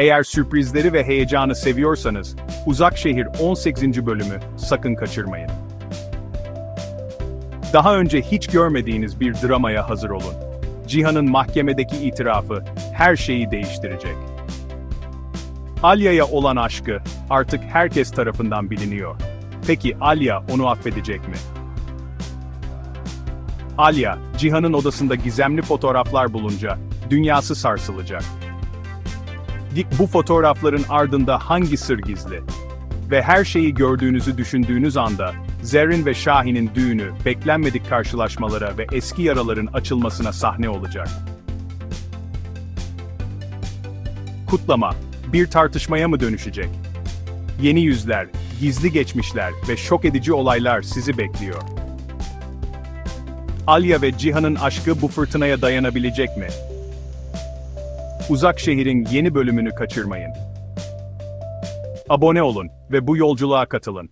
Eğer sürprizleri ve heyecanı seviyorsanız, Uzak Şehir 18. bölümü sakın kaçırmayın. Daha önce hiç görmediğiniz bir dramaya hazır olun. Cihan'ın mahkemedeki itirafı her şeyi değiştirecek. Alya'ya olan aşkı artık herkes tarafından biliniyor. Peki Alya onu affedecek mi? Alya, Cihan'ın odasında gizemli fotoğraflar bulunca dünyası sarsılacak. Bu fotoğrafların ardında hangi sır gizli? Ve her şeyi gördüğünüzü düşündüğünüz anda, Zerrin ve Şahin'in düğünü, beklenmedik karşılaşmalara ve eski yaraların açılmasına sahne olacak. Kutlama, bir tartışmaya mı dönüşecek? Yeni yüzler, gizli geçmişler ve şok edici olaylar sizi bekliyor. Alya ve Cihan'ın aşkı bu fırtınaya dayanabilecek mi? Uzak Şehir'in yeni bölümünü kaçırmayın. Abone olun ve bu yolculuğa katılın.